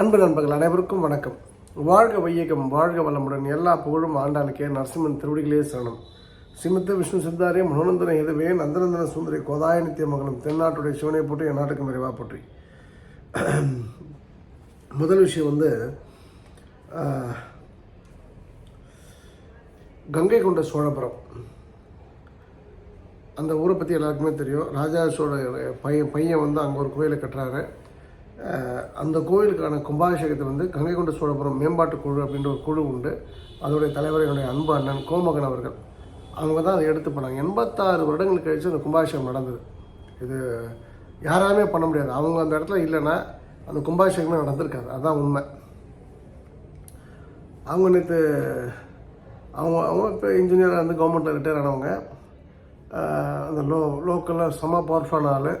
அன்பு நண்பர்கள் அனைவருக்கும் வணக்கம். வாழ்க வையகம் வாழ்க வளமுடன். எல்லா புகழும் ஆண்டாளுக்கே. நரசிம்மன் திருவடிகளே சரணம். சிமித்த விஷ்ணு சித்தாரே மனோநந்தன இதுவே நந்தநந்தன சுந்தரி கோதாய நித்திய நித்தியமங்கலம் தென்னாட்டுடைய சிவனை போற்றி என் நாட்டுக்கு விரைவாக போற்றி. முதல் விஷயம் வந்து கங்கை கொண்ட சோழபுரம். அந்த ஊரை பற்றி எல்லாருக்குமே தெரியும். ராஜா சோழ பையன் பையன் வந்து அங்கே ஒரு கோயிலை கட்டுறாரு. அந்த கோயிலுக்கான கும்பாபிஷேகத்தை வந்து கங்கை கொண்ட சோழபுரம் மேம்பாட்டு குழு அப்படின்ற ஒரு குழு உண்டு. அதோடைய தலைவர் என்னுடைய அன்பு அண்ணன் கோமகன் அவர்கள். அவங்க தான் அதை எடுத்து பண்ணாங்க. எண்பத்தாறு வருடங்கள் கழிச்சு அந்த கும்பாபிஷேகம் நடந்தது. இது யாராலுமே பண்ண முடியாது. அவங்க அந்த இடத்துல இல்லைன்னா அந்த கும்பாபிஷேகமே நடந்திருக்காது. அதுதான் உண்மை. அவங்க நேற்று அவங்க அவங்க இப்போ இன்ஜினியராக இருந்து கவர்மெண்ட்டில் ரிட்டையர் ஆனவங்க அந்த லோ லோக்கலில் செம்ம பவர்ஃபுல்லான ஆள்.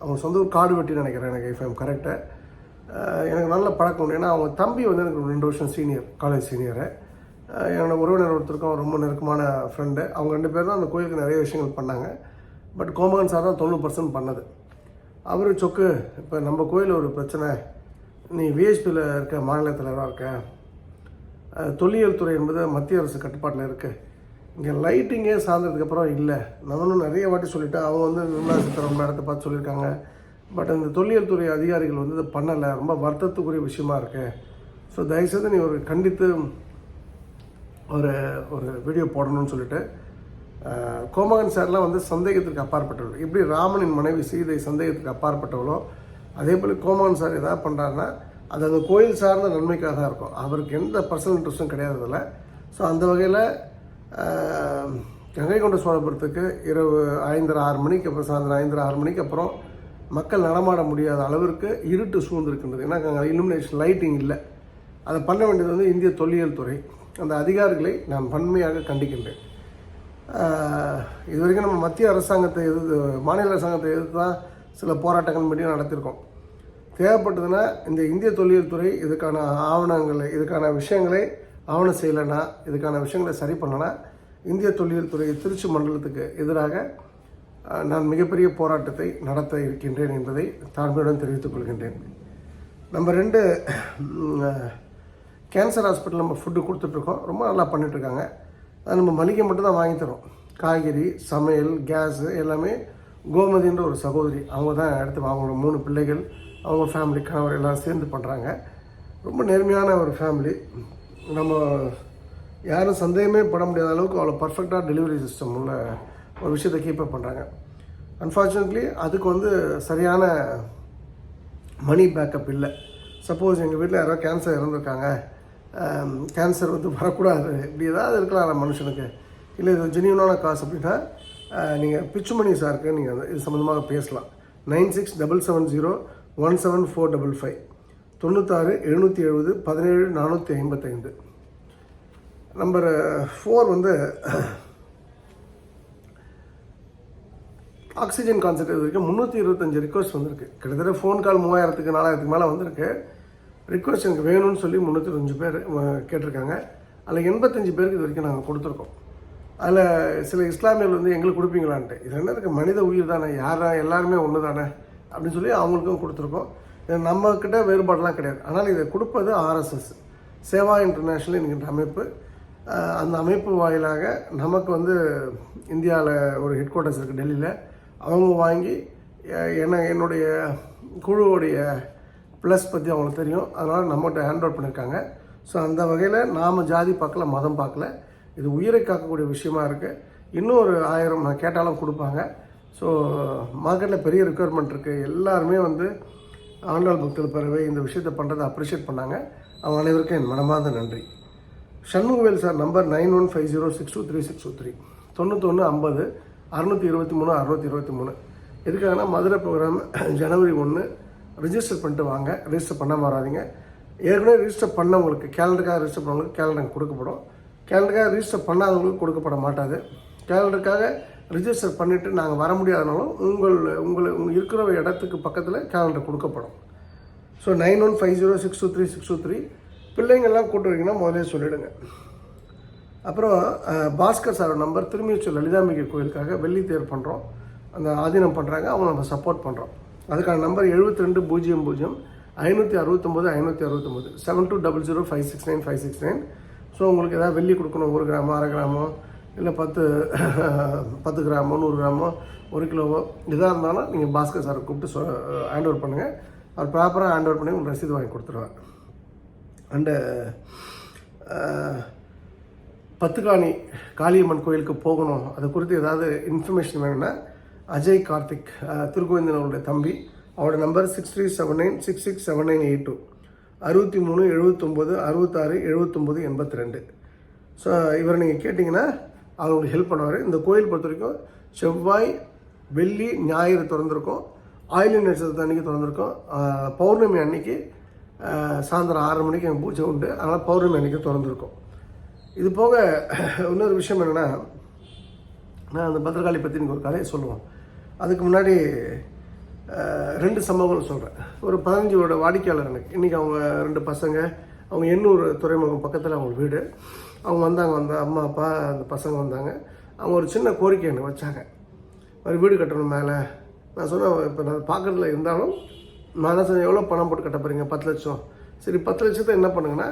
அவங்க சொந்த ஊர் காடு வெட்டி நினைக்கிறேன் எனக்கு இஃப் ஐம் எனக்கு நல்ல பழக்கம் உண்டு. ஏன்னா அவங்க தம்பி வந்து எனக்கு ரெண்டு வருஷம் சீனியர் காலேஜ் சீனியரு என்னோட உறவினர் ஒருத்தருக்கும் ரொம்ப நெருக்கமான ஃப்ரெண்டு அவங்க ரெண்டு பேரும் தான் அந்த கோயிலுக்கு நிறைய விஷயங்கள் பண்ணாங்க. பட் கோமகன் சார் தான் தொண்ணூறு பர்சன்ட் பண்ணது. அவர் சொக்கு இப்போ நம்ம கோயில் ஒரு பிரச்சனை. நீ விஎஸ்பியில் இருக்க மாநில தலைவராக இருக்க தொல்லியல் துறை என்பது மத்திய அரசு கட்டுப்பாட்டில் இருக்குது இங்கே லைட்டிங்கே சார்ந்ததுக்கப்புறம் இல்லை. நானும் நிறைய வாட்டி சொல்லிட்டேன். அவங்க வந்து நிர்மலா சீதாராமன் இடத்த பார்த்து சொல்லியிருக்காங்க. பட் இந்த தொல்லியல் துறை அதிகாரிகள் வந்து இதை பண்ணலை. ரொம்ப வருத்தத்துக்குரிய விஷயமா இருக்கு. ஸோ தயவுசெய்து நீ ஒரு கண்டித்து ஒரு ஒரு வீடியோ போடணும்னு சொல்லிட்டு கோமகன் சார்லாம் வந்து சந்தேகத்திற்கு அப்பாற்பட்டவர். எப்படி ராமனின் மனைவி சீதை சந்தேகத்துக்கு அப்பாற்பட்டவளோ அதே போல் கோமகன் சார் எதாவது பண்ணுறாருன்னா அது அந்த கோயில் சார்ந்த நன்மைக்காக தான் இருக்கும். அவருக்கு எந்த பர்சனல் இன்ட்ரெஸ்ட்டும் கிடையாது அதில் ஸோ அந்த வகையில் கங்கை கொண்ட சோழபுரத்துக்கு இரவு ஐந்தரை ஆறு மணிக்கு அப்புறம் சாயந்தரம் ஐந்தரை ஆறு மணிக்கு அப்புறம் மக்கள் நடமாட முடியாத அளவிற்கு இருட்டு சூழ்ந்திருக்கின்றது. ஏன்னா அங்கே லைட்டிங் இல்லை. அதை பண்ண வேண்டியது வந்து இந்திய தொல்லியல் துறை. அந்த அதிகாரிகளை நான் வன்மையாக கண்டிக்கின்றேன். இதுவரைக்கும் இது வரைக்கும் நம்ம மத்திய அரசாங்கத்தை எதிர்த்து மாநில அரசாங்கத்தை எதிர்த்து தான் சில போராட்டங்கள் மீடியம் நடத்தியிருக்கோம். தேவைப்பட்டதுன்னா இந்த இந்திய தொல்லியல் துறை இதுக்கான ஆவணங்களை இதுக்கான விஷயங்களை ஆவணம் செய்யலைன்னா இதுக்கான விஷயங்களை சரி பண்ணலைன்னா இந்திய தொல்லியல் துறை திருச்சி மண்டலத்துக்கு எதிராக நான் மிகப்பெரிய போராட்டத்தை நடத்த இருக்கின்றேன் என்பதை தாழ்மையுடன் தெரிவித்துக் கொள்கின்றேன். நம்ம ரெண்டு கேன்சர் ஹாஸ்பிட்டல் நம்ம ஃபுட்டு கொடுத்துட்ருக்கோம். ரொம்ப நல்லா பண்ணிகிட்ருக்காங்க அது நம்ம மளிகை மட்டும்தான் வாங்கி தரோம். காய்கறி சமையல் கேஸு எல்லாமே கோமதின்ற ஒரு சகோதரி. அவங்க தான் எடுத்து அவங்க மூணு பிள்ளைகள் அவங்க ஃபேமிலி கணவர் எல்லாம் சேர்ந்து பண்ணுறாங்க ரொம்ப நேர்மையான ஒரு ஃபேமிலி நம்ம யாரும் சந்தேகமே பட முடியாத அளவுக்கு அவ்வளோ பர்ஃபெக்டாக டெலிவரி சிஸ்டம் உள்ள ஒரு விஷயத்தை கீப்பப் பண்ணுறாங்க அன்ஃபார்ச்சுனேட்லி அதுக்கு வந்து சரியான மணி பேக்கப் இல்லை. சப்போஸ் எங்கள் வீட்டில் யாரோ கேன்சர் இறந்துருக்காங்க. கேன்சர் வந்து வரக்கூடாது. இப்படி ஏதாவது இருக்கலாம் மனுஷனுக்கு. இல்லை இது ஜெனியூனான காசு அப்படின்னா நீங்கள் பிச்சுமணி சாருக்கு நீங்கள் இது சம்மந்தமாக பேசலாம். Nine six double seven zero one seven four double five. தொண்ணூத்தாறு எழுநூற்றி எழுபது பதினேழு நானூற்றி ஐம்பத்தைந்து. நம்பர் ஃபோர் uh, வந்து ஆக்சிஜன் கான்சென்ட்ரேட் வரைக்கும் முந்நூற்றி இருபத்தஞ்சு ரிக்வஸ்ட் வந்திருக்கு. கிட்டத்தட்ட ஃபோன் கால் மூவாயிரத்துக்கு நாலாயிரத்துக்கு மேலே வந்திருக்கு. ரிக்வஸ்ட் எனக்கு வேணும்னு சொல்லி முந்நூற்றி அஞ்சு பேர் கேட்டிருக்காங்க. அதில் எண்பத்தஞ்சு பேருக்கு இது வரைக்கும் நாங்கள் கொடுத்துருக்கோம். அதில் சில இஸ்லாமியர்கள் வந்து எங்களுக்கு கொடுப்பீங்களான்ட்டு. இது என்ன இருக்குது மனித உயிர் தானே? யாரா? எல்லாருமே ஒன்று தானே அப்படின்னு சொல்லி அவங்களுக்கும் கொடுத்துருக்கோம். நம்மக்கிட்ட வேறுபாடெலாம் கிடையாது. ஆனால் இதை கொடுப்பது ஆர்எஸ்எஸ் சேவா இன்டர்நேஷ்னல் என்கின்ற அமைப்பு. அந்த அமைப்பு வாயிலாக நமக்கு வந்து இந்தியாவில் ஒரு ஹெட் குவார்ட்டர்ஸ் இருக்குது டெல்லியில். அவங்க வாங்கி என்ன என்னுடைய குழுவுடைய ப்ளஸ் பற்றி அவங்களுக்கு தெரியும். அதனால் நம்மகிட்ட ஹேண்ட் ஓவர் பண்ணியிருக்காங்க ஸோ அந்த வகையில் நாம் ஜாதி பார்க்கல மதம் பார்க்கல. இது உயிரை காக்கக்கூடிய விஷயமா இருக்குது இன்னும் ஒரு ஆயிரம் நான் கேட்டாலும் கொடுப்பாங்க. ஸோ மார்க்கெட்டில் பெரிய ரெக்குயர்மெண்ட் இருக்குது எல்லாருமே வந்து ஆண்டாள் பக்தர் பிறவை இந்த விஷயத்தை பண்ணுறதை அப்ரிஷியேட் பண்ணாங்க. அவங்க அனைவருக்கும் என் மனமார்ந்த நன்றி. Shanmugavel sir number nine one five zero six two three six two three தொண்ணூத்தொன்று ஐம்பது அறுநூற்றி இருபத்தி மூணு அறுநூற்றி இருபத்தி மூணு. எதுக்காகனா மதுரை ப்ரோக்ராம் ஜனவரி ஒன்று ரிஜிஸ்டர் பண்ணிட்டு வாங்க. ரிஜிஸ்டர் பண்ண மாறாதீங்க ஏற்கனவே ரிஜிஸ்டர் பண்ணவங்களுக்கு கேலண்டருக்காக ரிஜிஸ்டர் பண்ணவங்களுக்கு கேலண்டர் கொடுக்கப்படும். கேலண்டருக்காக ரிஜிஸ்டர் பண்ணாதவங்களுக்கு கொடுக்கப்பட மாட்டாது. கேலண்டருக்காக ரிஜிஸ்டர் பண்ணிவிட்டு நாங்கள் வர முடியாதனாலும் உங்கள் உங்களை உங்கள் இருக்கிற இடத்துக்கு பக்கத்தில் கேலண்டர் கொடுக்கப்படும். So nine one five zero six two three six two three பிள்ளைங்கள்லாம் கூட்டு வரீங்கன்னா முதலே சொல்லிவிடுங்க அப்புறம் பாஸ்கர் சார் நம்பர் திருமியூச்சூர் லலிதாம்பிகை கோயிலுக்காக வெள்ளி தேர் பண்ணுறோம் அந்த ஆதீனம் பண்ணுறாங்க அவங்க நம்ம சப்போர்ட் பண்ணுறோம் அதுக்கான நம்பர் எழுபத்தி ரெண்டு பூஜ்ஜியம் பூஜ்ஜியம் ஐநூற்றி அறுபத்தொம்போது ஐநூற்றி அறுபத்தொம்போது seven two double zero five six nine five six nine so உங்களுக்கு ஏதாவது வெள்ளி கொடுக்கணும் ஒரு கிராமம் அரை கிராமம் இல்லை பத்து பத்து கிராமோ நூறு கிராமோ ஒரு கிலோவோ இதாக இருந்தாலும் நீங்கள் பாஸ்கர் சாரை கூப்பிட்டு சொ ஹேண்ட் ஓவர் பண்ணுங்கள் அவர் ப்ராப்பராக ஹேண்ட் ஓவர் பண்ணி உங்களுக்கு ரசீது வாங்கி கொடுத்துருவார். அண்டு பத்துக்காணி காளியம்மன் கோயிலுக்கு போகணும். அது குறித்து ஏதாவது இன்ஃபர்மேஷன் வேணும்னா அஜய் கார்த்திக் அஹ், திருக்கோவிந்தன் அவருடைய தம்பி அவரோட number six three seven nine six six seven nine eight two அறுபத்தி மூணு எழுபத்தொம்போது அறுபத்தாறு எழுபத்தொம்போது எண்பத்தி ரெண்டு. ஸோ இவரை நீங்கள் கேட்டிங்கன்னா அவர் உங்களுக்கு ஹெல்ப் பண்ணுவார். இந்த கோயில் பொறுத்த வரைக்கும் செவ்வாய் வெள்ளி ஞாயிறு திறந்திருக்கும். ஆயில் நட்சத்திரத்தை அன்றைக்கி திறந்திருக்கும். பௌர்ணமி அன்னைக்கு சாயந்தரம் ஆறு மணிக்கு எங்கள் பூஜை உண்டு. அதனால் பௌர்ணமி அன்னைக்கு திறந்திருக்கும். இது போக இன்னொரு விஷயம் என்னென்னா நான் அந்த பத்திரகாளி பற்றி ஒரு கதையை சொல்லுவோம். அதுக்கு முன்னாடி ரெண்டு சம்பவங்கள் சொல்கிறேன் ஒரு பதினஞ்சோட வாடிக்கையாளர் எனக்கு. இன்றைக்கி அவங்க ரெண்டு பசங்க அவங்க எண்ணூர் துறைமுகம் பக்கத்தில் அவங்க வீடு. அவங்க வந்தாங்க வந்த அம்மா அப்பா அந்த பசங்க வந்தாங்க. அவங்க ஒரு சின்ன கோரிக்கை எனக்கு வச்சாங்க. ஒரு வீடு கட்டணும் மேலே. நான் சொன்னேன் இப்போ நான் பார்க்குறதுல இருந்தாலும் நான் தான் சொன்னேன் எவ்வளோ பணம் போட்டு கட்ட போகிறீங்க பத்து லட்சம். சரி பத்து லட்சத்தை என்ன பண்ணுங்கன்னா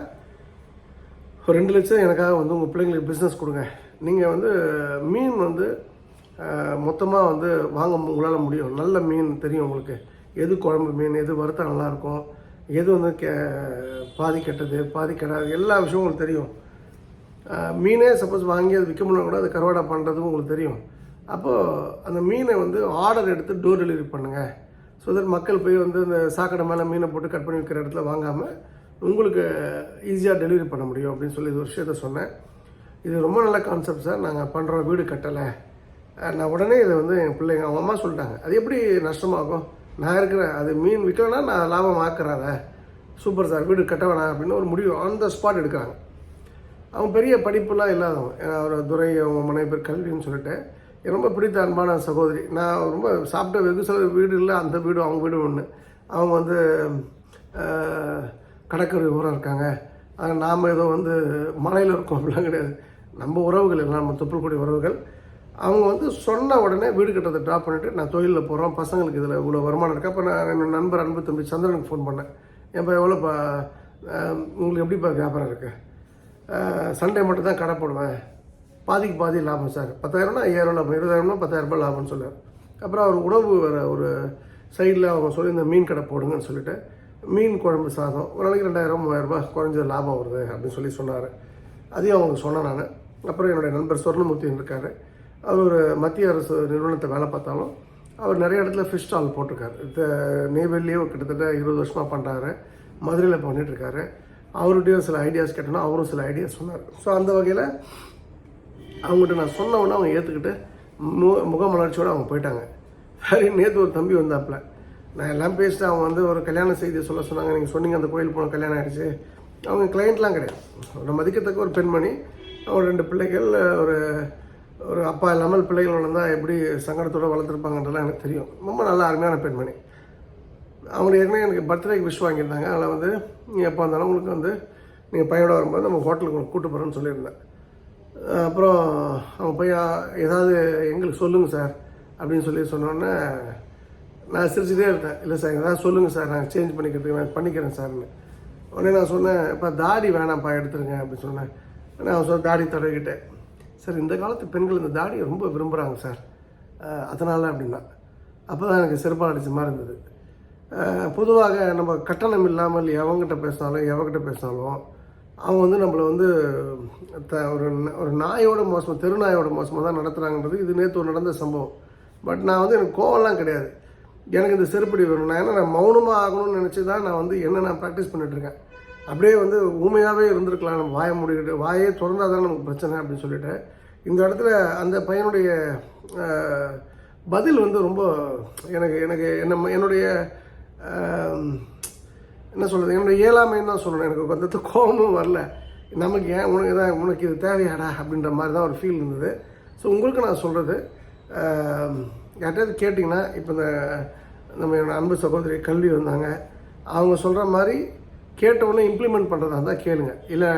ஒரு ரெண்டு லட்சம் எனக்காக வந்து உங்கள் பிள்ளைங்களுக்கு பிஸ்னஸ் கொடுங்க. நீங்கள் வந்து மீன் வந்து மொத்தமாக வந்து வாங்க உங்களால் முடியும். நல்ல மீன் தெரியும் உங்களுக்கு. எது குழம்பு மீன் எது வறுத்தா நல்லாயிருக்கும் எது வந்து கே பாதி கெட்டது பாதி கெடாது எல்லா விஷயமும் உங்களுக்கு தெரியும். மீனே சப்போஸ் வாங்கி அது விற்க முடியல கூட அது கருவாடை பண்ணுறதும் உங்களுக்கு தெரியும். அப்போது அந்த மீனை வந்து ஆர்டர் எடுத்து டோர் டெலிவரி பண்ணுங்கள் ஸோ தட் மக்கள் போய் வந்து இந்த சாக்கடை மேலே மீனை போட்டு கட் பண்ணி வைக்கிற இடத்துல வாங்காமல் உங்களுக்கு ஈஸியாக டெலிவரி பண்ண முடியும் அப்படின்னு சொல்லி ஒரு விஷயத்த சொன்னேன். இது ரொம்ப நல்ல கான்செப்ட் சார் நாங்கள் பண்ணுறோம் வீடு கட்டலை. நான் உடனே இதை வந்து என் பிள்ளைங்க அவங்க அம்மா சொல்லிட்டாங்க. அது எப்படி நஷ்டமாகும்? நான் இருக்கிறேன். அது மீன் விற்கலன்னா நான் லாபம் ஆக்குறேன் சூப்பர் சார் வீடு கட்ட வேணாம் அப்படின்னு ஒரு முடிவு ஆன் த ஸ்பாட் எடுக்கிறாங்க. அவங்க பெரிய படிப்புலாம் இல்லாதவங்க அவர் துறை அவங்க மனைவி பேர் கல்வின்னு சொல்லிட்டு. ரொம்ப பிடித்த அன்பான சகோதரி. நான் ரொம்ப சாப்பிட்ட வெகு சில வீடு இல்லை அந்த வீடு அவங்க வீடு ஒன்று அவங்க வந்து கடற்கரை ஊராக இருக்காங்க. ஆனால் நாம் ஏதோ வந்து மலையில் இருக்கோம் அப்படிலாம் கிடையாது. நம்ம உறவுகள் எல்லாம் நம்ம தொப்புள்கூடிய உறவுகள். அவங்க வந்து சொன்ன உடனே வீடு கட்டுறதை ட்ராப் பண்ணிவிட்டு நான் தொழிலில் போகிறோம் பசங்களுக்கு இதில் இவ்வளோ வருமானம் இருக்குது அப்போ நான் என்னோடய நண்பர் அன்பு தம்பி சந்திரனுக்கு ஃபோன் பண்ணேன். ஏன்ப்பா எவ்வளோப்பா உங்களுக்கு எப்படிப்பா வியாபாரம் இருக்குது சண்டே மட்டும் தான் கடை போடுவேன். பாதிக்கு பாதி லாபம் சார். பத்தாயிரம்னா ஐயாயிரம் லாபம் இருபதாயிரம்னா பத்தாயிரம் ரூபாய் லாபம்னு சொல்லுவார். அப்புறம் அவர் உணவு வேறு ஒரு சைடில் அவங்க சொல்லி இந்த மீன் கடை போடுங்கன்னு சொல்லிட்டு மீன் குழம்பு சாதம் ஒரு நாளைக்கு ரெண்டாயிரம் மூவாயிரம் ரூபாய் குறைஞ்ச லாபம் வருது அப்படின்னு சொல்லி சொன்னார். அதையும் அவங்க சொன்னேன் நான். அப்புறம் என்னுடைய நண்பர் சொர்ணமூர்த்தின்னு இருக்கார். அவர் ஒரு மத்திய அரசு நிறுவனத்தை வேலை பார்த்தாலும் அவர் நிறைய இடத்துல ஃபிஷ் ஸ்டால் போட்டிருக்காரு. இந்த நெய்வேலியே கிட்டத்தட்ட இருபது வருஷமாக பண்ணுறாரு மதுரையில் பண்ணிகிட்ருக்காரு அவர்கிட்டையும் சில ஐடியாஸ் கேட்டோன்னா அவரும் சில ஐடியாஸ் சொன்னார். ஸோ அந்த வகையில் அவங்ககிட்ட நான் சொன்ன உடனே அவங்க ஏற்றுக்கிட்டு மு முகமலர்ச்சியோடு அவங்க போயிட்டாங்க. சரி நேற்று ஒரு தம்பி வந்தாப்புல. நான் எல்லாம் பேசிட்டு அவங்க வந்து ஒரு கல்யாண செய்தியை சொல்ல சொன்னாங்க. நீங்கள் சொன்னீங்க அந்த கோயில் போன கல்யாணம் ஆகிடுச்சு அவங்க கிளைண்ட்லாம் கிடையாது. ஒரு மதிக்கத்தக்க ஒரு பெண்மணி. அவங்க ரெண்டு பிள்ளைகள் ஒரு ஒரு அப்பா இல்லாமல் பிள்ளைகள் வளர்ந்தால் எப்படி சங்கடத்தோடு வளர்த்துருப்பாங்கன்றலாம் எனக்கு தெரியும். ரொம்ப நல்ல அருமையான பெண்மணி. அவங்க ஏற்கனவே எனக்கு பர்த்டேக்கு விஷ் வாங்கியிருந்தாங்க. அதில் வந்து நீங்கள் எப்போ வந்தாலும் உங்களுக்கு வந்து நீங்கள் பையனோட வரும்போது நம்ம ஹோட்டலுக்கு கூப்பிட்டு கூட்டு போகிறோன்னு சொல்லியிருந்தேன். அப்புறம் அவங்க பையன் ஏதாவது எங்களுக்கு சொல்லுங்கள் சார் அப்படின்னு சொல்லி சொன்னோன்னே நான் சிரிச்சுட்டே இருந்தேன். இல்லை சார் ஏதாவது சொல்லுங்கள் சார் நான் சேஞ்ச் பண்ணிக்கிறதுக்கு நான் பண்ணிக்கிறேன் சார்னு உடனே நான் சொன்னேன் இப்போ தாடி வேணாம்ப்பா எடுத்துருங்க அப்படின்னு சொன்னேன். ஆனால் அவன் சொன்ன தாடி தடவிக்கிட்டேன். சார் இந்த காலத்து பெண்கள் இந்த தாடியை ரொம்ப விரும்புகிறாங்க சார். அதனால் அப்படின்னா அப்போ தான் எனக்கு சிறப்பாக அடித்த மாதிரி இருந்தது. பொதுவாக நம்ம கட்டணம் இல்லாமல் எவங்கிட்ட பேசினாலும் எவங்கிட்ட பேசினாலும் அவங்க வந்து நம்மளை வந்து த ஒரு ஒரு நாயோட மோசமாக தெரு நாயோட மோசமாக தான் நடத்துகிறாங்கன்றது இது நேற்று ஒரு நடந்த சம்பவம். பட் நான் வந்து எனக்கு கோவம்லாம் கிடையாது. எனக்கு இந்த செருப்படி வேணும். நான் ஏன்னா நான் மௌனமாக ஆகணும்னு நினச்சி தான் நான் வந்து என்ன நான் ப்ராக்டிஸ் பண்ணிகிட்ருக்கேன் அப்படியே வந்து ஊமையாகவே இருந்திருக்கலாம். நம்ம வாயை முடிக்கிட்டு வாயே திறந்தால் தான் நமக்கு பிரச்சனை அப்படின்னு சொல்லிட்டு. இந்த இடத்துல அந்த பையனுடைய பதில் வந்து ரொம்ப எனக்கு எனக்கு என்ன என்னுடைய என்ன சொல்கிறது என்னோடய இயலாமைன்னு தான் சொல்லணும். எனக்கு கொஞ்சத்து கோபமும் வரல. நமக்கு ஏன் உனக்கு தான் உனக்கு இது தேவையாடா அப்படின்ற மாதிரி தான் ஒரு ஃபீல் இருந்தது. ஸோ உங்களுக்கு நான் சொல்கிறது யார்கிட்டயாவது கேட்டிங்கன்னா இப்போ இந்த நம்ம என்னோட அன்பு சகோதரி கல்வி வந்தாங்க. அவங்க சொல்கிற மாதிரி கேட்டவுடனே இம்ப்ளிமெண்ட் பண்ணுறதா இருந்தால் கேளுங்க. இல்லை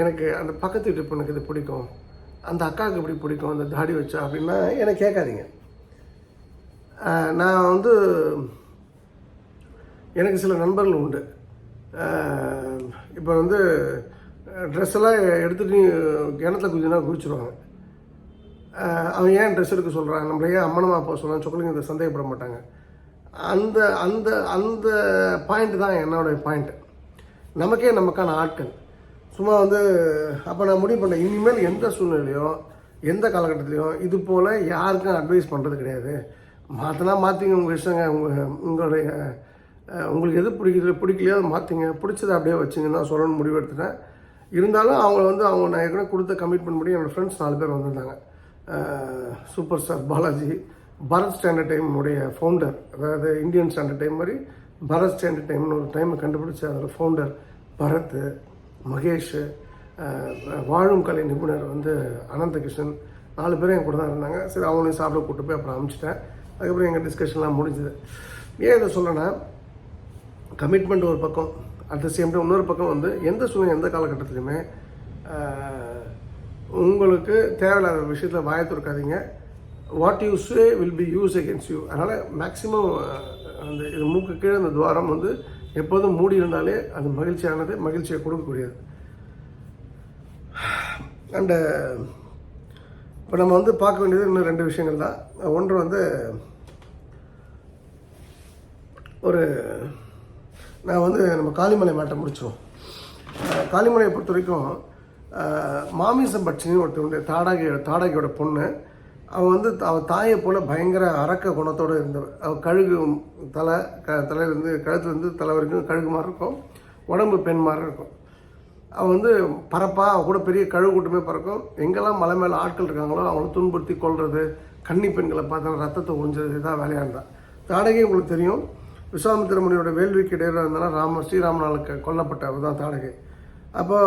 எனக்கு அந்த பக்கத்து வீட்டு பொண்ணுக்கு இது பிடிக்கும். அந்த அக்காவுக்கு இப்படி பிடிக்கும். அந்த தாடி வச்சா அப்படின்னா எனக்கு கேட்காதீங்க. நான் வந்து எனக்கு சில நண்பர்கள் உண்டு. இப்போ வந்து ட்ரெஸ் எல்லாம் நீ கிணத்துல குதினா குதிச்சிருவாங்க. அவன் ஏன் ட்ரெஸ் எடுக்க சொல்கிறான் நம்மள ஏன் அம்மனமா போக சொல்கிறான் சொக்கலிங்க இதை சந்தேகப்பட மாட்டாங்க. அந்த அந்த அந்த பாயிண்ட் தான் என்னோடய பாயிண்ட்டு நமக்கே நமக்கான ஆட்கள். சும்மா வந்து அப்போ நான் முடிவு பண்ணேன் இனிமேல் எந்த சூழ்நிலையும் எந்த காலகட்டத்திலையும் இது போல் யாருக்கும் அட்வைஸ் பண்ணுறது கிடையாது. மாற்றினா மாற்றிங்க உங்கள் இஷ்டங்க உங்கள் உங்களுடைய உங்களுக்கு எது பிடிக்குது பிடிக்கலையோ அதை மாற்றிங்க பிடிச்சதை அப்படியே வச்சுங்க. நான் சொல்லணும்னு முடிவெடுத்துட்டேன் இருந்தாலும் அவங்க வந்து அவங்க நான் ஏற்கனவே கொடுத்த கமிட்மெண்ட் படி என்னோடய ஃப்ரெண்ட்ஸ் நாலு பேர் வந்திருந்தாங்க. Super star Balaji Bharat standard டைமுடைய founder அதாவது இந்தியன் ஸ்டாண்டர்ட் டைம் மாதிரி பரத் ஸ்டாண்டர்ட் டைம்னு ஒரு டைமை கண்டுபிடிச்ச அதில் ஃபவுண்டர் பரத் மகேஷ் வாழும் கலை நிபுணர் வந்து அனந்தகிருஷ்ணன் நாலு பேரும் என் கூட தான் இருந்தாங்க. சரி அவங்களையும் சாப்பிட கூப்பிட்டு போய் அப்புறம் அனுப்பிச்சிட்டேன் அதுக்கப்புறம் எங்கள் டிஸ்கஷன்லாம் முடிஞ்சுது. ஏன் இதை சொல்லணும்னா கமிட்மெண்ட் ஒரு பக்கம் அட் த சேம் டைம் இன்னொரு பக்கம் வந்து எந்த சூழ்நிலை எந்த காலகட்டத்துலையுமே உங்களுக்கு தேவையில்லாத விஷயத்தில் வாய துறக்காதீங்க. What you say will be use against you அதனால் மேக்ஸிமம் அந்த இது மூக்கு கீழே அந்த துவாரம் வந்து எப்போதும் மூடி இருந்தாலே அது மகிழ்ச்சியானது மகிழ்ச்சியை கொடுக்கக்கூடியது. அண்டு இப்போ நம்ம வந்து பார்க்க வேண்டியது இன்னும் ரெண்டு விஷயங்கள் தான். ஒன்று வந்து ஒரு நான் வந்து நம்ம காளிமலை மேட்டை முடிச்சிடும் காளிமலையை பொறுத்த வரைக்கும் மாமிசம் பட்சினி ஒருத்தருடைய தாடகி தாடகை பொண்ணு. அவள் வந்து அவள் தாயை போல் பயங்கர அரக்க குணத்தோடு இருந்தவள் அவள் கழுகு தலை க தலையிலேருந்து கழுத்துலேருந்து தலை வரைக்கும் கழுகு மாதிரி இருக்கும் உடம்பு பெண் மாதிரி இருக்கும். அவள் வந்து பறப்பா அவள் கூட பெரிய கழுகு கூட்டமே பறக்கும். எங்கெல்லாம் மலை மேலே ஆட்கள் இருக்காங்களோ அவங்கள துன்புறுத்தி கொள்வது கன்னி பெண்களை பார்த்தா ரத்தத்தை உறிஞ்சது இதான் வேலையாக இருந்தா தாடகை உங்களுக்கு தெரியும். விஸ்வாமித்திர முனியோட வேள்விக்கு இடையில இருந்தாலும் ராம ஸ்ரீராமனால் கொல்லப்பட்டவர் கொல்லப்பட்ட அவள் தான் தாடகை. அப்போ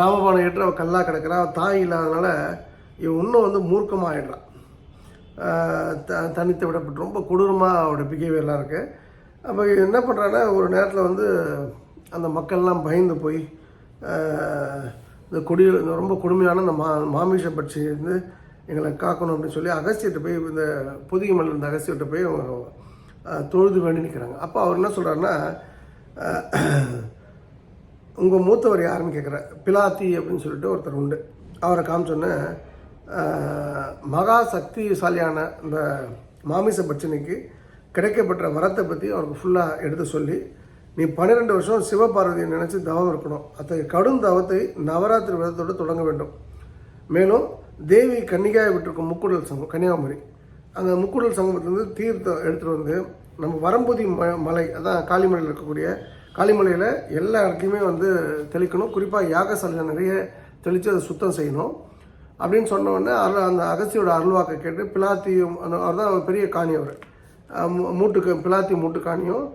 ராமபானை ஏற்று அவள் கல்லாக கிடக்கிறா. அவள் தாய் இல்லாதனால இவன் இன்னும் வந்து மூர்க்கமாகிடுறான் த தனித்து விடப்பட்டு ரொம்ப கொடூரமாக அவரோட பிஹேவியர்லாம் இருக்குது அப்போ என்ன பண்ணுறான்னா ஒரு நேரத்தில் வந்து அந்த மக்கள்லாம் பயந்து போய் இந்த கொடி ரொம்ப கொடுமையான இந்த மா மாமிஷ பட்சி வந்து எங்களை காக்கணும் அப்படின்னு சொல்லி அகஸ்தியத்தை போய் இந்த புதிய மலை இருந்த அகஸ்தியத்தை போய் அவங்க தொழுது வேண்டி நிற்கிறாங்க அப்போ அவர் என்ன சொல்கிறாருன்னா உங்கள் மூத்தவர் யாருன்னு கேட்குற பிலாத்தி அப்படின்னு சொல்லிட்டு ஒருத்தர் உண்டு. அவரை காமிச்சோன்னே மகா சக்திசாலியான இந்த மாமிச பட்சனைக்கு கிடைக்கப்பட்ட வரத்தை பற்றி அவருக்கு ஃபுல்லாக எடுத்து சொல்லி நீ பன்னிரெண்டு வருஷம் சிவபார்வதியை நினச்சி தவம் இருக்கணும். அத்தகைய கடும் தவத்தை நவராத்திரி விரதத்தோடு தொடங்க வேண்டும். மேலும் தேவி கன்னிகாயை விட்டிருக்கும் முக்குடல் சங்கம் கன்னியாகுமரி. அந்த முக்குடல் சங்கமத்திலேருந்து தீர்த்தம் எடுத்துகிட்டு வந்து நம்ம வரம்புதி ம மலை அதான் காளிமலையில் இருக்கக்கூடிய காளிமலையில் எல்லா இடத்துலையுமே வந்து தெளிக்கணும். குறிப்பாக யாகசாலையில் நிறைய தெளித்து அதை சுத்தம் செய்யணும். அப்படின்னு சொன்னோடனே அருள் அந்த அகசியோட அருள்வாக்கை கேட்டு பிளாத்தியும் அந்த அவர் தான் பெரிய காணி அவர். மூ- மூட்டுக்கு பிலாத்தி மூட்டு காணியும்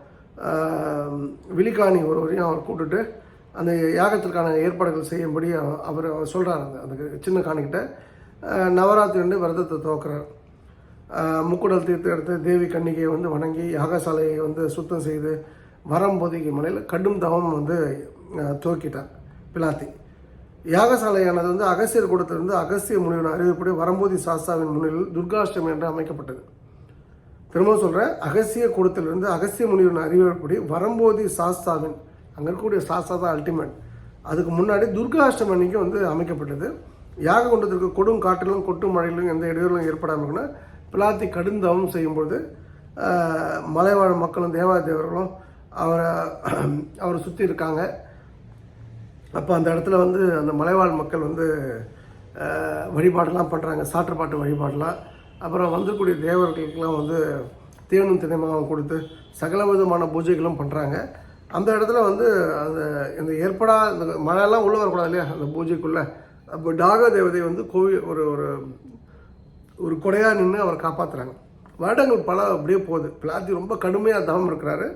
விழிக்காணி ஒருவரையும் அவர் கூப்பிட்டுட்டு அந்த யாகத்திற்கான ஏற்பாடுகள் செய்யும்படி அவர் அவர் சொல்கிறார் அந்த அந்த சின்ன காணிக்கிட்ட நவராத்திரி வந்து விரதத்தை துவக்கிறார். முக்குடல் தீர்த்து எடுத்து தேவி கன்னிகையை வந்து வணங்கி யாகசாலையை வந்து சுத்தம் செய்து வரம்பொதிகை மலையில் கடும் தவம் வந்து துவக்கிட்டார் பிலாத்தி. யாகசாலையானது வந்து அகசியர் கூடத்திலிருந்து அகஸ்திய முனிவன் அறிவிப்படி வரம்போதி சாஸ்தாவின் முன்னிலையில் துர்காஷ்டமி என்று அமைக்கப்பட்டது. திரும்ப சொல்கிறேன் அகசிய கூடத்திலிருந்து அகசிய முனிவன் அறிவிப்படி வரம்போதி சாஸ்தாவின் அங்கே இருக்கக்கூடிய சாஸ்தா தான் அல்டிமேட் அதுக்கு முன்னாடி துர்காஷ்டமி அன்னைக்கு வந்து அமைக்கப்பட்டது. யாக குண்டத்திற்கு கொடும் காற்றிலும் கொட்டும் மழையிலும் எந்த இடையூறும் ஏற்படாமல் இருக்குன்னா பிளாத்தி கடுந்தவம் செய்யும்பொழுது மலைவாழ் மக்களும் தேவாதேவர்களும் அவரை அவரை சுற்றி இருக்காங்க. அப்போ அந்த இடத்துல வந்து அந்த மலைவாழ் மக்கள் வந்து வழிபாடெல்லாம் பண்ணுறாங்க சாற்றுப்பாட்டு வழிபாடெல்லாம். அப்புறம் வந்துக்கூடிய தேவர்களுக்கெல்லாம் வந்து தேனும் தினமாகவும் கொடுத்து சகல விதமான பூஜைகளும் பண்ணுறாங்க அந்த இடத்துல வந்து அந்த இந்த ஏற்படா இந்த மழையெல்லாம் உள்ளே வரக்கூடாது இல்லையா? அந்த பூஜைக்குள்ளே. அப்போ டாக தேவதை வந்து கோவில் ஒரு ஒரு ஒரு கொடையாக நின்று அவரை காப்பாற்றுறாங்க வருடங்கள் பல அப்படியே போகுது. பிளாத்தி ரொம்ப கடுமையாக தவம் இருக்கிறாரு.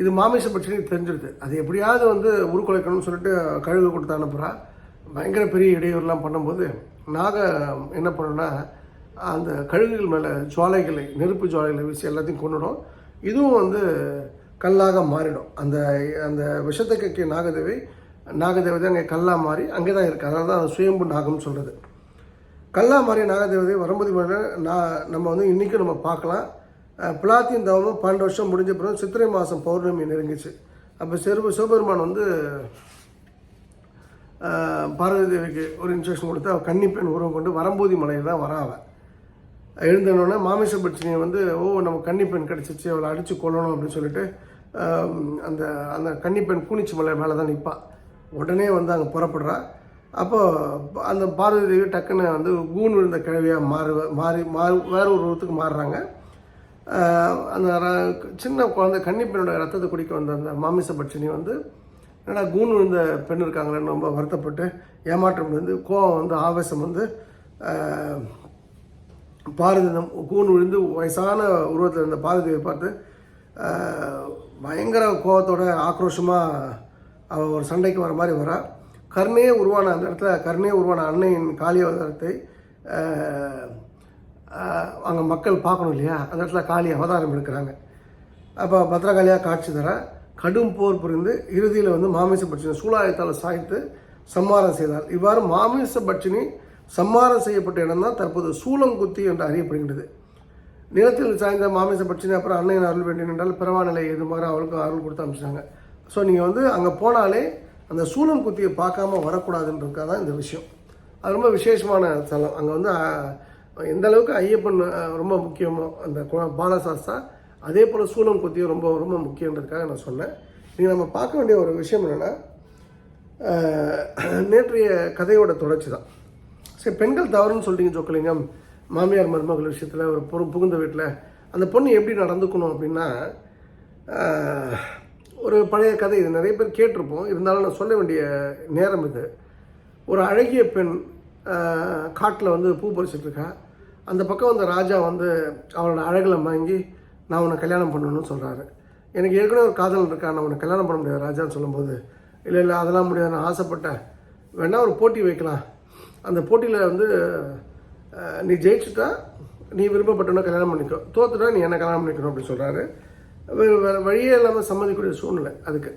இது மாமிச பிரச்சனைக்கு தெரிஞ்சிருது. அது எப்படியாவது வந்து உருக்குலைக்கணும்னு சொல்லிட்டு கழுகு கொடுத்து அனுப்புகிறா பயங்கர பெரிய இடையூறுலாம் பண்ணும்போது நாக என்ன பண்ணுன்னா அந்த கழுகுகள் மேலே ஜுவாலைகளை நெருப்பு ஜுவாலைகளை வீசி எல்லாத்தையும் கொண்டுடும் இதுவும் வந்து கல்லாக மாறிடும். அந்த அந்த விஷத்தை கக்கிய நாகதேவி நாகதேவதை அங்கே கல்லா மாறி அங்கே தான் இருக்குது அதனால தான் சுயம்பு நாகம்னு சொல்கிறது கல்லா மாறி நாகதேவதை வரும்போது நான் நம்ம வந்து இன்றைக்கும் நம்ம பார்க்கலாம். அஹ், பிளாத்தின் தவமும் பன்னெண்டு வருஷம் முடிஞ்ச பிறகு சித்திரை மாதம் பௌர்ணமி நெருங்கிச்சு. அப்போ சிறுபு சிவபெருமான் வந்து பார்வதி தேவிக்கு ஒரு இன்ஸ்ட்ரக்ஷன் கொடுத்து அவள் கன்னிப்பெண் உருவம் கொண்டு வரம்பூதி மலையில் தான் வரா அவள் எழுந்தனோடனே மாமிசபட்சினியை வந்து ஓ நம்ம கன்னிப்பெண் கிடச்சிச்சு அவளை அடித்து கொள்ளணும் அப்படின்னு சொல்லிட்டு அந்த அந்த கன்னிப்பெண் கூனிச்சி மலை மேலே தான் நிற்பாள் உடனே வந்து அங்கே புறப்படுறா. அப்போது அந்த பார்வதி தேவி டக்குன்னு வந்து கூன் விழுந்த கிழவியாக மாறு மாறி மாறு வேற ஒரு உருவத்துக்கு மாறுறாங்க. அந்த சின்ன குழந்தை கன்னிப்பெண்ணோட ரத்தத்தை குடிக்க வந்த அந்த மாமிசபட்சினி வந்து என்னடா கூன் விழுந்த பெண் இருக்காங்களேன்னு ரொம்ப வருத்தப்பட்டு ஏமாற்றம் வந்து கோவம் வந்து ஆவேசம் வந்து பாரதி கூன் விழுந்து வயசான உருவத்தில் இருந்த பாரதியை பார்த்து பயங்கர கோவத்தோட ஆக்ரோஷமாக அவள் ஒரு சண்டைக்கு வர மாதிரி வரா. கர்ணே உருவான அந்த இடத்துல கர்ணே உருவான அன்னையின் காளி அவதாரத்தை அங்கே மக்கள் பார்க்கணும் இல்லையா? அந்த இடத்துல காளி அவதாரம் எடுக்கிறாங்க. அப்போ பத்ரகாளியாக காட்சி தர. கடும் போர் புரிந்து இறுதியில் வந்து மாமிசபட்சினி சூலாயத்தால் சாய்த்து சம்மாரம் செய்தார். இவ்வாறு மாமிசபட்சினி சம்மாரம் செய்யப்பட்ட இடம்தான் தற்போது சூளங்குத்தி என்று அறியப்படுகின்றது. நிலத்தில் சாய்ந்த மாமிசபட்சினி அப்புறம் அன்னையின் அருள் வேண்டும் என்றால் பிறவா நிலை எதுமாறு அவளுக்கு அருள் கொடுத்து அனுப்பிச்சாங்க. ஸோ நீங்கள் வந்து அங்கே போனாலே அந்த சூலம் குத்தியை பார்க்காம வரக்கூடாதுன்றதுக்காக தான் இந்த விஷயம். அது ரொம்ப விசேஷமான ஸ்தலம் அங்கே வந்து எந்த அளவுக்கு ஐயப்பன் ரொம்ப முக்கியமோ அந்த கு- பாலசாஸ்தா அதே போல் சூலம் குத்தியும் ரொம்ப ரொம்ப முக்கியன்றதுக்காக நான் சொன்னேன். நீங்கள் நம்ம பார்க்க வேண்டிய ஒரு விஷயம் என்னென்னா நேற்றைய கதையோட தொடர்ச்சி தான். சரி பெண்கள் தவறுன்னு சொல்லிட்டீங்க சொக்கலிங்கம். மாமியார் மருமகள் விஷயத்தில் ஒரு பொறு புகுந்த வீட்டில் அந்த பொண்ணு எப்படி நடந்துக்கணும் அப்படின்னா ஒரு பழைய கதை இது. நிறைய பேர் கேட்டிருப்போம். இருந்தாலும் நான் சொல்ல வேண்டிய நேரம் இது. ஒரு அழகிய பெண் காட்டில் வந்து பூ பறிச்சிட்ருக்கா. அந்த பக்கம் வந்து ராஜா வந்து அவளோட அழகில் வாங்கி நான் உன்னை கல்யாணம் பண்ணணும்னு சொல்கிறாரு எனக்கு ஏற்கனவே ஒரு காதல் இருக்கா நான் உன்னை கல்யாணம் பண்ண முடியாது ராஜான்னு சொல்லும்போது. இல்லை இல்லை அதெல்லாம் முடியாது. நான் ஆசைப்பட்டேன். வேணால் ஒரு போட்டி வைக்கலாம். அந்த போட்டியில் வந்து நீ ஜெயிச்சுட்டா நீ விருப்பப்பட்டவன கல்யாணம் பண்ணிக்கோ. தோத்துட்டா நீ என்ன கல்யாணம் பண்ணிக்கணும் அப்படின்னு சொல்கிறாரு வேறு வழியே இல்லாமல் சம்மதிக்கூடிய சூழ்நிலை அதுக்கு.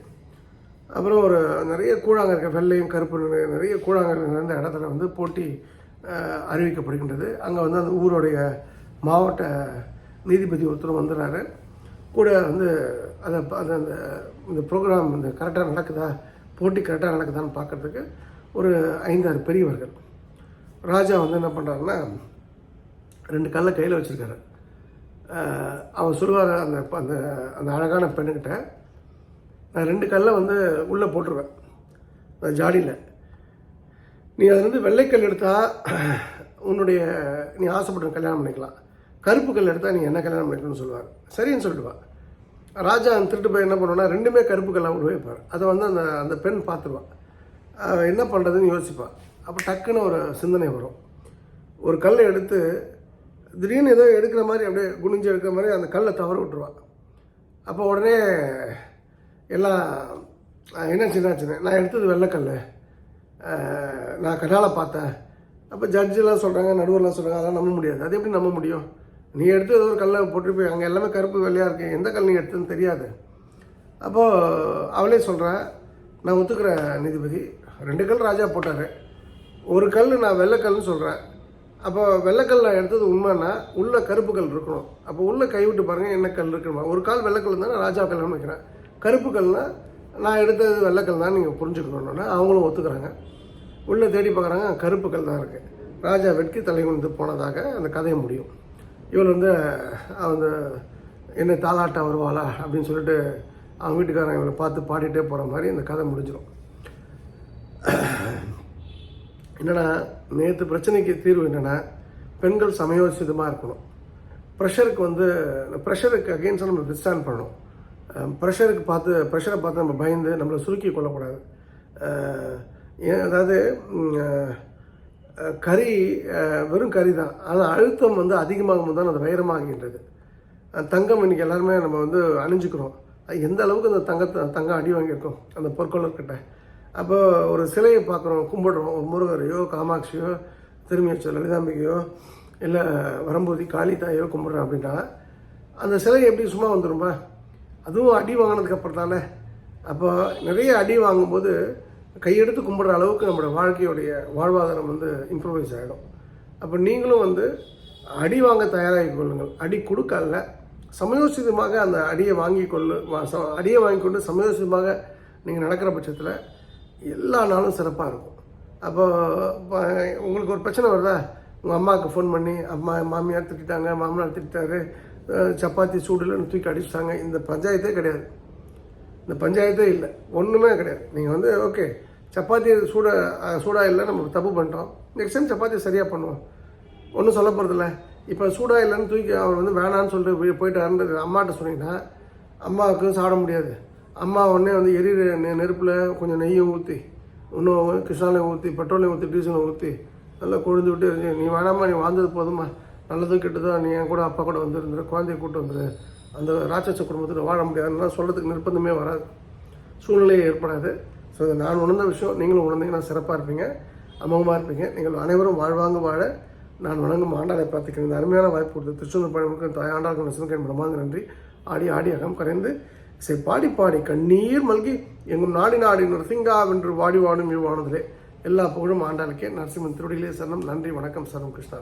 அப்புறம் ஒரு நிறைய கூழாங்க இருக்க வெள்ளையும் கருப்பு நிறைய நிறைய கூழாங்க இருந்த இடத்துல வந்து போட்டி அறிவிக்கப்படுகின்றது. அங்கே வந்து அந்த ஊருடைய மாவட்ட நீதிபதி ஒருத்தர் வந்துடுறாரு கூட வந்து அதை அது அந்த இந்த ப்ரோக்ராம் இந்த கரெக்டாக நடக்குதா போட்டி கரெக்டாக நடக்குதான்னு பார்க்குறதுக்கு ஒரு ஐந்தாறு பெரியவர்கள். ராஜா வந்து என்ன பண்ணுறாருன்னா ரெண்டு கல்லை கையில் வச்சுருக்காரு. அவர் சொல்லுவார் அந்த அந்த அந்த அழகான பெண்ணுக்கிட்ட நான் ரெண்டு கல்லை வந்து உள்ளே போட்டுருவேன் அந்த ஜாடியில். நீ அதுலேருந்து வெள்ளைக்கல் எடுத்தால் உன்னுடைய நீ ஆசைப்பட்ட கல்யாணம் பண்ணிக்கலாம். கருப்பு கல் எடுத்தால் நீ என்ன கல்யாணம் பண்ணிக்கணும்னு சொல்லுவார். சரின்னு சொல்லிடுவான் ராஜா அந்த திருட்டு போய் என்ன பண்ணுவோன்னா ரெண்டுமே கருப்பு கல்லாக உருவாப்பார் அதை வந்து அந்த அந்த பெண் பார்த்துருவான் என்ன பண்ணுறதுன்னு யோசிப்பாள் அப்போ டக்குன்னு ஒரு சிந்தனை வரும். ஒரு கல்லை எடுத்து திடீர்னு ஏதோ எடுக்கிற மாதிரி அப்படியே குனிஞ்சு எடுக்கிற மாதிரி அந்த கல்லை தவற விட்டுருவான். அப்போ உடனே எல்லாம் "அஹ், என்னாச்சு என்னாச்சுன்னு நான் எடுத்தது வெள்ளைக்கல் நான் கண்ணால் பார்த்தேன். அப்போ ஜட்ஜெலாம் சொல்கிறாங்க நடுவர்லாம் சொல்கிறாங்க அதெல்லாம் நம்ப முடியாது. அது எப்படி நம்ப முடியும்? நீ எடுத்து ஏதோ ஒரு கல்லை போட்டு போய் அங்கே எல்லாமே கருப்பு வெள்ளையாக இருக்குது எந்த கல் நீ எடுத்ததுன்னு தெரியாது. அப்போது அவளே சொல்கிறேன் நான் ஒத்துக்கிறேன் நீதிபதி. ரெண்டு கல் ராஜா போட்டார். ஒரு கல் நான் வெள்ளைக்கல்னு சொல்கிறேன் அப்போ வெள்ளைக்கல் நான் எடுத்தது உண்மைன்னா உள்ள கருப்பு கல் இருக்கணும். அப்போ உள்ள கைவிட்டு பாருங்கள் என்ன கல் இருக்கணுமா ஒரு கால் வெள்ளைக்கல் இருந்தால் நான் ராஜா கல்னு வைக்கிறேன். கருப்பு கல்னா நான் எடுத்தது வெள்ளைக்கல் தான் நீங்கள் புரிஞ்சுக்கணுன்னா அவங்களும் ஒத்துக்கிறாங்க. உள்ளே தேடி பார்க்குறாங்க கருப்பு கல் தான் இருக்குது ராஜா வெட்கி தலை கொண்டு போனதாக அந்த கதையை முடியும். இவள் வந்து அவங்க என்ன தாலாட்ட வருவாளா? அப்படின்னு சொல்லிட்டு அவங்க வீட்டுக்காரன் இவளை பார்த்து பாடிட்டே போகிற மாதிரி இந்த கதை முடிஞ்சிடும் என்னென்னா நேற்று பிரச்சனைக்கு தீர்வு என்னென்னா பெண்கள் சமயோசிதமாக இருக்கணும். ப்ரெஷருக்கு வந்து ப்ரெஷருக்கு அகெயின்ஸ்டாக நம்ம விஸ்டாண்ட் பண்ணணும். ப்ரெஷருக்கு பார்த்து ப்ரெஷரை பார்த்து நம்ம பயந்து நம்மளை சுருக்கி கொள்ளக்கூடாது. ஏன் அதாவது கறி வெறும் கறி தான். ஆனால் அழுத்தம் வந்து அதிகமாகும் போது தான் அது வைரமாகின்றது. தங்கம் இன்னைக்கு எல்லாருமே நம்ம வந்து அணிஞ்சுக்கிறோம். எந்த அளவுக்கு அந்த தங்கத்தை தங்கம் அடி வாங்கியிருக்கோம்? அந்த பொற்கொள்ளர்கிட்ட. அப்போ ஒரு சிலையை பார்க்குறோம் கும்பிடுறோம். ஒரு முருகரையோ காமாட்சியோ திருமியச்சோ லலிதாம்பிகையோ இல்லை வரம்போதி காளி தாயோ கும்பிட்றோம் அப்படின்னா அந்த சிலை எப்படி சும்மா வந்துருமா அதுவும் அடி வாங்கினதுக்கு அப்புறம் தானே. அப்போ நிறைய அடி வாங்கும்போது கையெடுத்து கும்பிட்ற அளவுக்கு நம்மளோட வாழ்க்கையுடைய வாழ்வாதாரம் வந்து இம்ப்ரூவைஸ் ஆகிடும் அப்போ நீங்களும் வந்து அடி வாங்க தயாராகி கொள்ளுங்கள். அடி கொடுக்கல சமயோசிதமாக அந்த அடியை வாங்கி கொள்ளு அடியை வாங்கி கொண்டு சமயோசிதமாக நீங்கள் நடக்கிற பட்சத்தில் எல்லா நாளும் சிறப்பாக இருக்கும். அப்போ இப்போ உங்களுக்கு ஒரு பிரச்சனை வருதா? உங்கள் அம்மாவுக்கு ஃபோன் பண்ணி அம்மா மாமியார் திட்டாங்க மாமனார் திட்டாரு சப்பாத்தி சூடுலன்னு தூக்கி அடிச்சிட்டாங்க. இந்த பஞ்சாயத்தே கிடையாது. இந்த பஞ்சாயத்தே இல்லை. ஒன்றுமே கிடையாது. நீங்கள் வந்து ஓகே சப்பாத்தி சூட சூடாக இல்லை நம்ம தப்பு பண்ணிட்டோம். நெக்ஸ்ட் டைம் சப்பாத்தி சரியாக பண்ணுவோம். ஒன்றும் சொல்ல போகிறதில்ல இப்போ சூடாக இல்லைன்னு தூக்கி அவர் வந்து வேணான்னு சொல்லிட்டு போய் போயிட்டு இறந்து அம்மாட்ட சொன்னீங்கன்னா அம்மாவுக்கு சாப்பிட முடியாது. அம்மா உடனே வந்து எரியிற நெ நெருப்பில் கொஞ்சம் நெய்யை ஊற்றி இன்னும் கிருஷ்ணாலையும் ஊற்றி பெட்ரோலையும் ஊற்றி டீசலை ஊற்றி நல்லா கொழுந்து விட்டு எரிஞ்சு, நீ வேணாமா நீ வாழ்ந்தது போதுமா நல்லதோ கெட்டதோ நீ என் கூட அப்பா கூட வந்துருந்துரு குழந்தைய கூட்டு வந்துரு. அந்த ராட்சச குடும்பத்தில் வாழ முடியாதுன்னா சொல்கிறதுக்கு நிர்பந்தமே வராது. சூழ்நிலையே ஏற்படாது. ஸோ இது நான் உணர்ந்த விஷயம். நீங்களும் உணர்ந்தீங்கன்னா சிறப்பாக இருப்பீங்க. அமோகமாக இருப்பீங்க. நீங்கள் அனைவரும் வாழ்வாங்க வாழ நான் வணங்கும் ஆண்டாளை பார்த்துக்கிறேன் இந்த அருமையான வாய்ப்பு கொடுத்து திருச்செந்தூர் பயணமுக்கு தாய் ஆண்டாளுக்கு நசுக்கன் பிரமாங்க நன்றி. ஆடி ஆடி அகம் கரைந்து இசை பாடி பாடி கண்ணீர் மல்கி எங்கும் நாடி நாடி நரசிங்கா வென்று வாடி வாடும் இவ்வானதிலே. எல்லா புகழும் ஆண்டாளுக்கே. நரசிம்மன் திருடியிலே சரணம். நன்றி வணக்கம். சரணம் கிருஷ்ணா